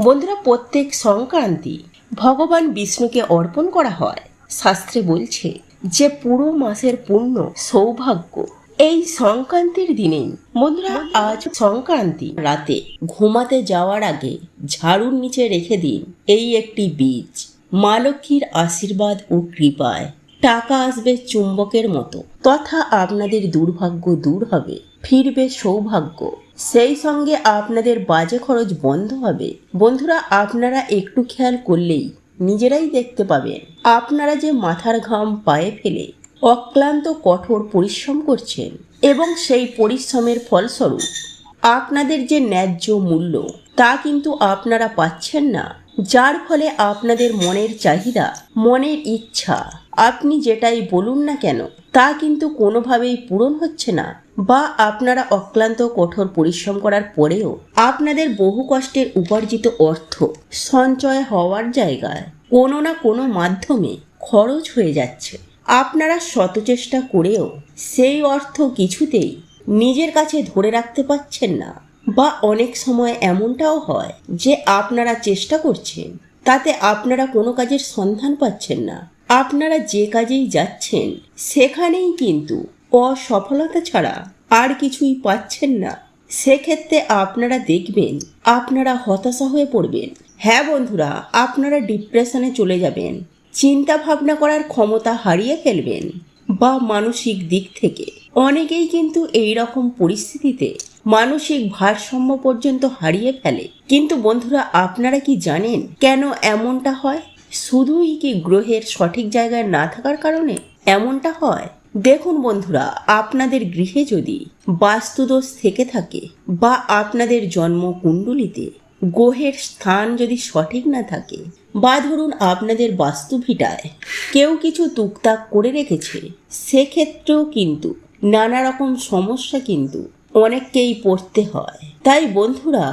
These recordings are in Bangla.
বন্ধুরা, প্রত্যেক সংক্রান্তি ভগবান বিষ্ণুকে অর্পণ করা হয়। শাস্ত্রে বলছে যে, পুরো মাসের পূর্ণ সৌভাগ্য এই সংক্রান্তির দিনেই। বন্ধুরা, আজ সংক্রান্তি। রাতে ঘুমাতে যাওয়ার আগে ঝাড়ুর নিচে রেখে দিন এই একটি বীজ। মা লক্ষ্মীর আশীর্বাদ ও কৃপায়। টাকা আসবে চুম্বকের মতো। তথা আপনাদের দুর্ভাগ্য দূর হবে। ফিরবে সৌভাগ্য। সেই সঙ্গে আপনাদের বাজে খরচ বন্ধ হবে। বন্ধুরা, আপনারা একটু খেয়াল করলেই নিজেরাই দেখতে পাবেন। আপনারা যে মাথার ঘাম পায়ে ফেলে অক্লান্ত কঠোর পরিশ্রম করছেন এবং সেই পরিশ্রমের ফলস্বরূপ আপনাদের যে ন্যায্য মূল্য তা কিন্তু আপনারা পাচ্ছেন না, যার ফলে আপনাদের মনের চাহিদা, মনের ইচ্ছা আপনি যেটাই বলুন না কেন, তা কিন্তু কোনোভাবেই পূরণ হচ্ছে না। বা আপনারা অক্লান্ত, কঠোর পরিশ্রম করার পরেও আপনাদের বহু কষ্টের উপার্জিত অর্থ সঞ্চয় হওয়ার জায়গায় কোনো না কোনো মাধ্যমে খরচ হয়ে যাচ্ছে। আপনারা শত চেষ্টা করেও সেই অর্থ কিছুতেই নিজের কাছে ধরে রাখতে পারছেন না। বা অনেক সময় এমনটাও হয় যে আপনারা চেষ্টা করছেন, তাতে আপনারা কোনো কাজের সন্ধান পাচ্ছেন না। আপনারা যে কাজেই যাচ্ছেন, সেখানেই কিন্তু অসফলতা ছাড়া আর কিছুই পাচ্ছেন না। সেক্ষেত্রে আপনারা দেখবেন, আপনারা হতাশা হয়ে পড়বেন। হ্যাঁ বন্ধুরা, আপনারা ডিপ্রেশনে চলে যাবেন। চিন্তা ভাবনা করার ক্ষমতা হারিয়ে ফেলবেন বা মানসিক দিক থেকে। অনেকেই কিন্তু এই রকম পরিস্থিতিতে মানসিক ভারসাম্য পর্যন্ত হারিয়ে ফেলে। কিন্তু বন্ধুরা, আপনারা কি জানেন কেন এমনটা হয়? শুধুই কি গ্রহের সঠিক জায়গায় না থাকার কারণে এমনটা হয়? দেখুন বন্ধুরা, আপনাদের গৃহে যদি বাস্তুদোষ থেকে থাকে বা আপনাদের জন্ম কুণ্ডলিতে গ্রহের স্থান যদি সঠিক না থাকে, বা ধরুন আপনাদের বাস্তুভিটায় কেউ কিছু তুকতাক করে রেখেছে, সেক্ষেত্রেও কিন্তু নানা রকম সমস্যা কিন্তু অনেককেই পড়তে হয়। তাই বন্ধুরা,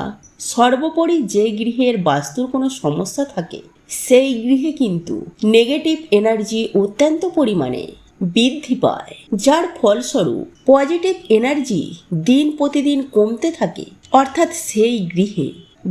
সর্বোপরি যে গৃহের বাস্তুর কোনো সমস্যা থাকে সেই গৃহে কিন্তু নেগেটিভ এনার্জি অত্যন্ত পরিমাণে বৃদ্ধি পায়, যার ফলস্বরূপ পজিটিভ এনার্জি দিন প্রতিদিন কমতে থাকে। অর্থাৎ সেই গৃহে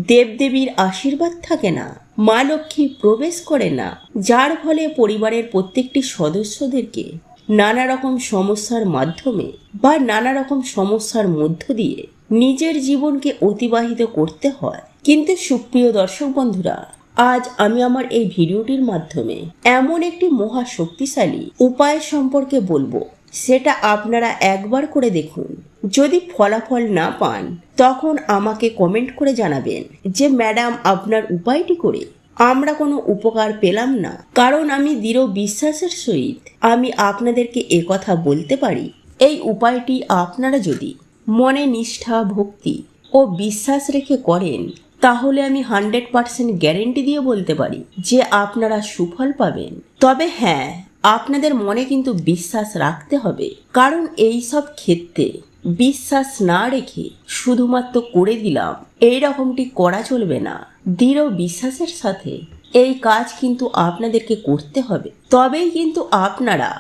দেবদেবীর আশীর্বাদ থাকে না, মা লক্ষ্মী প্রবেশ করে না, যার ফলে পরিবারের প্রত্যেকটি সদস্যদেরকে নানা রকম সমস্যার মাধ্যমে বা নানা রকম সমস্যার মধ্য দিয়ে নিজের জীবনকে অতিবাহিত করতে হয়। কিন্তু সুপ্রিয় দর্শক বন্ধুরা আজ আমি আমার এই ভিডিওটির মাধ্যমে এমন একটি মহা শক্তিশালী উপায় সম্পর্কে বলব। সেটা আপনারা একবার করে দেখুন। যদি ফলাফল না পান, তখন আমাকে কমেন্ট করে জানাবেন যে, ম্যাডাম, আপনার উপায়টি করে আমরা কোনো উপকার পেলাম না। কারণ আমি দৃঢ় বিশ্বাসের সহিত আমি আপনাদেরকে একথা বলতে পারি। এই উপায়টি আপনারা যদি মনে নিষ্ঠা, ভক্তি ও বিশ্বাস রেখে করেন তাহলে আমি হান্ড্রেড পার্সেন্ট গ্যারেন্টি দিয়ে বলতে পারি যে আপনারা সুফল পাবেন। তবে হ্যাঁ আপনাদের মনে কিন্তু বিশ্বাস রাখতে হবে। কারণ এই সব ক্ষেত্রে বিশ্বাস না রেখে শুধুমাত্র করে দিলাম, এই রকমটি করা চলবে না। দৃঢ় বিশ্বাসের সাথে এই কাজ কিন্তু আপনাদেরকে করতে হবে। তবেই কিন্তু আপনারা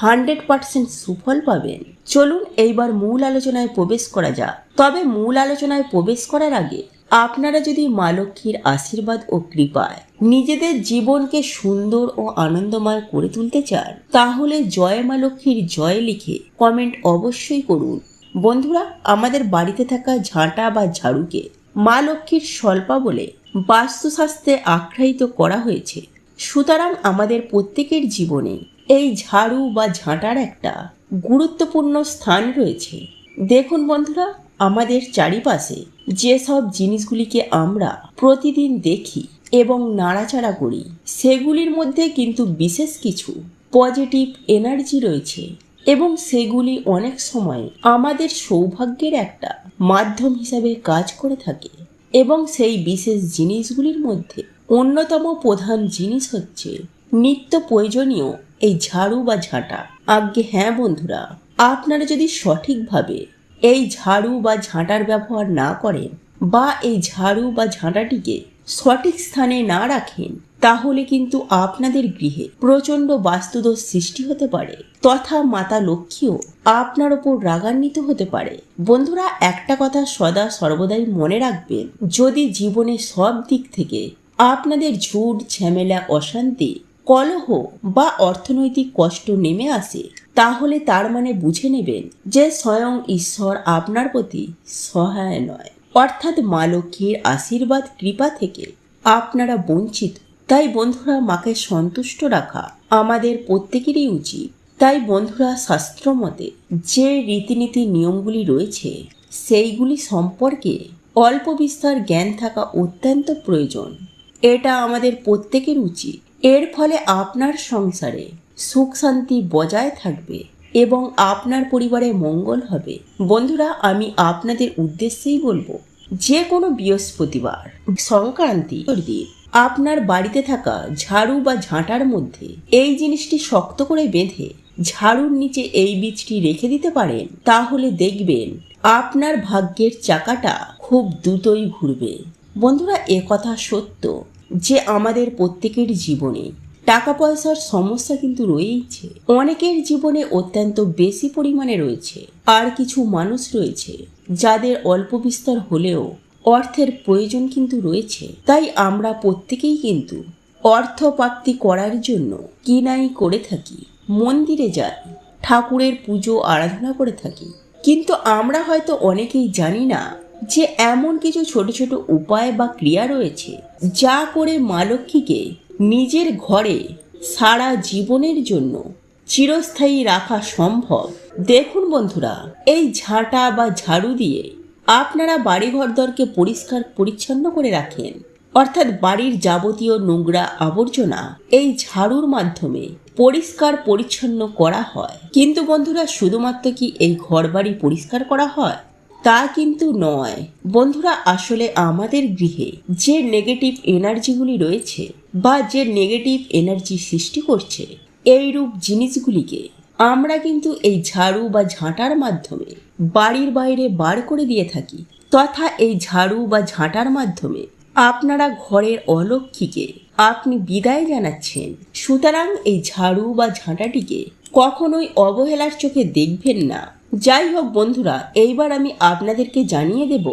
হান্ড্রেড পার্সেন্ট সুফল পাবেন। চলুন এইবার মূল আলোচনায় প্রবেশ করা যাক। তবে মূল আলোচনায় প্রবেশ করার আগে আপনারা যদি মা লক্ষ্মীর আশীর্বাদ ও কৃপায় নিজেদের জীবনকে সুন্দর ও আনন্দময় করে তুলতে চান, তাহলে জয় মা লক্ষ্মীর জয় লিখে কমেন্ট অবশ্যই করুন। বন্ধুরা, আমাদের বাড়িতে থাকা ঝাঁটা বা ঝাড়ুকে মা লক্ষ্মীর স্বল্পা বলে বাস্তুশাস্ত্রে আখ্যায়িত করা হয়েছে। সুতরাং আমাদের প্রত্যেকের জীবনে এই ঝাড়ু বা ঝাঁটার একটা গুরুত্বপূর্ণ স্থান রয়েছে। দেখুন বন্ধুরা, আমাদের চারিপাশে যেসব জিনিসগুলিকে আমরা প্রতিদিন দেখি এবং নাড়াচাড়া করি, সেগুলির মধ্যে কিন্তু বিশেষ কিছু পজিটিভ এনার্জি রয়েছে এবং সেগুলি অনেক সময় আমাদের সৌভাগ্যের একটা মাধ্যম হিসাবে কাজ করে থাকে এবং সেই বিশেষ জিনিসগুলির মধ্যে অন্যতম প্রধান জিনিস হচ্ছে নিত্য প্রয়োজনীয় এই ঝাড়ু বা ঝাঁটা। আজ্ঞে হ্যাঁ বন্ধুরা, আপনারা যদি সঠিকভাবে এই ঝাড়ু বা ঝাঁটার ব্যবহার না করেন বা এই ঝাড়ু বা ঝাঁটাটিকে সঠিক স্থানে না রাখেন, তাহলে কিন্তু আপনাদের গৃহে প্রচণ্ড বাস্তুদোষ সৃষ্টি হতে পারে, তথা মাতা লক্ষ্মীও আপনার ওপর রাগান্বিত হতে পারে। বন্ধুরা, একটা কথা সদা সর্বদাই মনে রাখবেন, যদি জীবনে সব দিক থেকে আপনাদের ঝুট, ঝামেলা, অশান্তি কলহ বা অর্থনৈতিক কষ্ট নেমে আসে, তাহলে তার মানে বুঝে নেবেন যে স্বয়ং ঈশ্বর আপনার প্রতি সহায় নয়। অর্থাৎ মা লক্ষ্মীর আশীর্বাদ কৃপা থেকে আপনারা বঞ্চিত। তাই বন্ধুরা, মাকে সন্তুষ্ট রাখা আমাদের প্রত্যেকেরই উচিত। তাই বন্ধুরা, শাস্ত্র মতে যে রীতিনীতি নিয়মগুলি রয়েছে, সেইগুলি সম্পর্কে অল্প বিস্তার জ্ঞান থাকা অত্যন্ত প্রয়োজন। এটা আমাদের প্রত্যেকের উচিত। এর ফলে আপনার সংসারে সুখ শান্তি বজায় থাকবে এবং আপনার পরিবারে মঙ্গল হবে। বন্ধুরা, আমি আপনাদের উদ্দেশ্যেই বলব যে কোনো বৃহস্পতিবার সংক্রান্তি দিন, আপনার বাড়িতে থাকা ঝাড়ু বা ঝাঁটার মধ্যে এই জিনিসটি শক্ত করে বেঁধে ঝাড়ুর নিচে এই বীজটি রেখে দিতে পারেন। তাহলে দেখবেন আপনার ভাগ্যের চাকাটা খুব দ্রুতই ঘুরবে। বন্ধুরা কথা সত্য। যে আমাদের প্রত্যেকের জীবনে টাকা পয়সার সমস্যা কিন্তু রয়েইছে। অনেকের জীবনে অত্যন্ত বেশি পরিমাণে রয়েছে। আর কিছু মানুষ রয়েছে যাদের অল্প বিস্তর হলেও অর্থের প্রয়োজন কিন্তু রয়েছে। তাই আমরা প্রত্যেকেই কিন্তু অর্থ প্রাপ্তি করার জন্য কিনাই করে থাকি। মন্দিরে যাই, ঠাকুরের পুজো, আরাধনা করে থাকি। কিন্তু আমরা হয়তো অনেকেই জানি না যে এমন কিছু ছোট ছোট উপায় বা ক্রিয়া রয়েছে যা করে মা লক্ষ্মীকে নিজের ঘরে সারা জীবনের জন্য চিরস্থায়ী রাখা সম্ভব। দেখুন বন্ধুরা, এই ঝাঁটা বা ঝাড়ু দিয়ে আপনারা বাড়িঘরদরকে পরিষ্কার পরিচ্ছন্ন করে রাখেন। অর্থাৎ বাড়ির যাবতীয় নোংরা আবর্জনা এই ঝাড়ুর মাধ্যমে পরিষ্কার পরিচ্ছন্ন করা হয়। কিন্তু বন্ধুরা, শুধুমাত্র কি এই ঘর বাড়ি পরিষ্কার করা হয়? তা কিন্তু নয়। বন্ধুরা, আসলে আমাদের গৃহে যে নেগেটিভ এনার্জিগুলি রয়েছে বা যে নেগেটিভ এনার্জি সৃষ্টি করছে, এইরূপ জিনিসগুলিকে আমরা কিন্তু এই ঝাড়ু বা ঝাঁটার মাধ্যমে বাড়ির বাইরে বার করে দিয়ে থাকি তথা এই ঝাড়ু বা ঝাঁটার মাধ্যমে আপনারা ঘরের অলক্ষীকে আপনি বিদায় জানাচ্ছেন। সুতরাং এই ঝাড়ু বা ঝাঁটাটিকে কখনোই অবহেলার চোখে দেখবেন না। যাই হোক বন্ধুরা, এইবার আমি আপনাদেরকে জানিয়ে দেব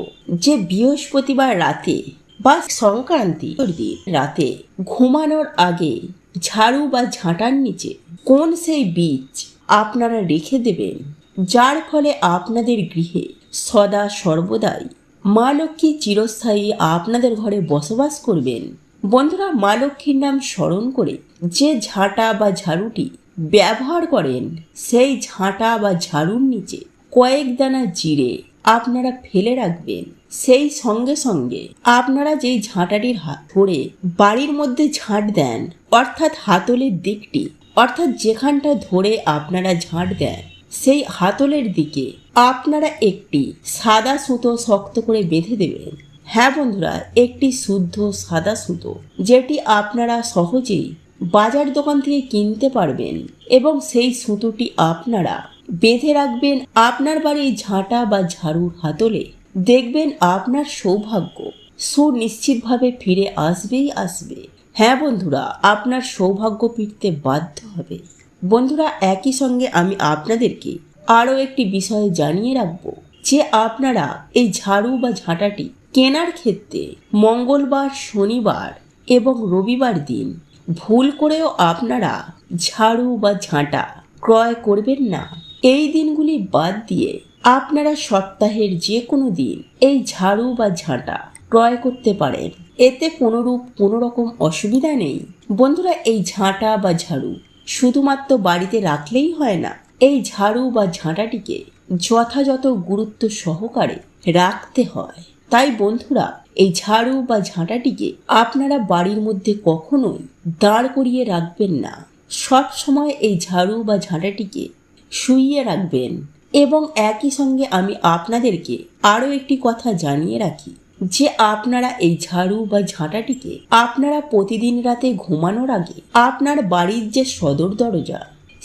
যে বৃহস্পতিবার রাতে বা সংক্রান্তি রাতে ঘুমানোর আগে ঝাড়ু বা ঝাঁটার নিচে কোন সেই বীজ আপনারা রেখে দেবেন, যার ফলে আপনাদের গৃহে সদা সর্বদাই মা লক্ষ্মী চিরস্থায়ী আপনাদের ঘরে বসবাস করবেন। বন্ধুরা, মা লক্ষ্মীর নাম স্মরণ করে যে ঝাঁটা বা ঝাড়ুটি ব্যবহার করেন সেই ঝাঁটা বা ঝাড়ুর নিচে কয়েক দানা জিরে আপনারা ফেলে রাখবেন। সেই সঙ্গে সঙ্গে আপনারা যেই ঝাঁটাটির হাত ধরে বাড়ির মধ্যে ঝাঁট দেন, অর্থাৎ হাতলের দিকটি, অর্থাৎ যেখানটা ধরে আপনারা ঝাঁট দেন, সেই হাতলের দিকে আপনারা একটি সাদা সুতো শক্ত করে বেঁধে দেবেন। হ্যাঁ বন্ধুরা, একটি শুদ্ধ সাদা সুতো, যেটি আপনারা সহজেই বাজার দোকান থেকে কিনতে পারবেন এবং সেই সুতোটি আপনারা বেঁধে রাখবেন আপনার বাড়ির ঝাঁটা বা ঝাড়ুর হাতলে। দেখবেন আপনার সৌভাগ্য সুনিশ্চিতভাবে ফিরে আসবেই আসবে। হ্যাঁ বন্ধুরা, আপনার সৌভাগ্য ফিরতে বাধ্য হবে। বন্ধুরা, একই সঙ্গে আমি আপনাদেরকে আরও একটি বিষয় জানিয়ে রাখব যে আপনারা এই ঝাড়ু বা ঝাঁটাটি কেনার ক্ষেত্রে মঙ্গলবার, শনিবার এবং রবিবার দিন ভুল করেও আপনারা ঝাড়ু বা ঝাঁটা ক্রয় করবেন না। এই দিনগুলি বাদ দিয়ে আপনারা সপ্তাহের যে কোনো দিন এই ঝাড়ু বা ঝাঁটা ক্রয় করতে পারেন। এতে কোনোরূপ কোনো রকম অসুবিধা নেই। বন্ধুরা, এই ঝাঁটা বা ঝাড়ু শুধুমাত্র বাড়িতে রাখলেই হয় না, এই ঝাড়ু বা ঝাঁটাটিকে যথাযথ গুরুত্ব সহকারে রাখতে হয়। তাই বন্ধুরা এই ঝাড়ু বা ঝাঁটাটিকে আপনারা বাড়ির মধ্যে কখনোই দাঁড় করিয়ে রাখবেন না। সব সময় এই ঝাড়ু বা ঝাঁটাটিকে শুইয়ে রাখবেন এবং একই সঙ্গে আমি আপনাদেরকে আরও একটি কথা জানিয়ে রাখি, যে আপনারা এই ঝাড়ু বা ঝাঁটাটিকে আপনারা প্রতিদিন রাতে ঘুমানোর আগে আপনার বাড়ির যে সদর দরজা,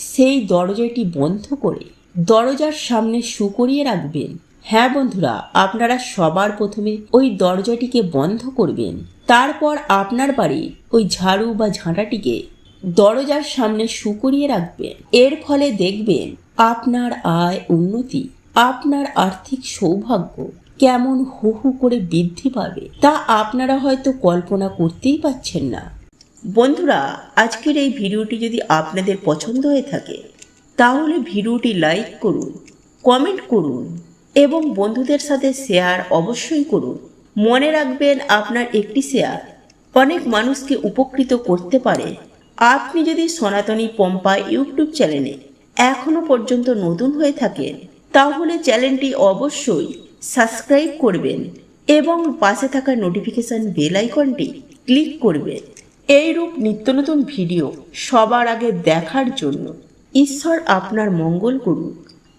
সেই দরজাটি বন্ধ করে দরজার সামনে শুকরিয়ে রাখবেন হ্যাঁ বন্ধুরা, আপনারা সবার প্রথমে ওই দরজাটিকে বন্ধ করবেন। তারপর আপনার বাড়ির ওই ঝাড়ু বা ঝাঁটাটিকে দরজার সামনে শুকরিয়ে রাখবেন। এর ফলে দেখবেন আপনার আয় উন্নতি, আপনার আর্থিক সৌভাগ্য কেমন হু হু করে বৃদ্ধি পাবে, তা আপনারা হয়তো কল্পনা করতেই পাচ্ছেন না। বন্ধুরা, আজকের এই ভিডিওটি যদি আপনাদের পছন্দ হয়ে থাকে, তাহলে ভিডিওটি লাইক করুন, কমেন্ট করুন এবং বন্ধুদের সাথে শেয়ার অবশ্যই করুন। মনে রাখবেন, আপনার একটি শেয়ার অনেক মানুষকে উপকৃত করতে পারে। আপনি যদি সনাতনী পম্পা ইউটিউব চ্যানেলে এখনও পর্যন্ত নতুন হয়ে থাকেন, তাহলে চ্যানেলটি অবশ্যই সাবস্ক্রাইব করবেন এবং পাশে থাকা নোটিফিকেশন বেল আইকনটি ক্লিক করবেন। এইরূপ নিত্য নতুন ভিডিও সবার আগে দেখার জন্য ঈশ্বর আপনার মঙ্গল করুন।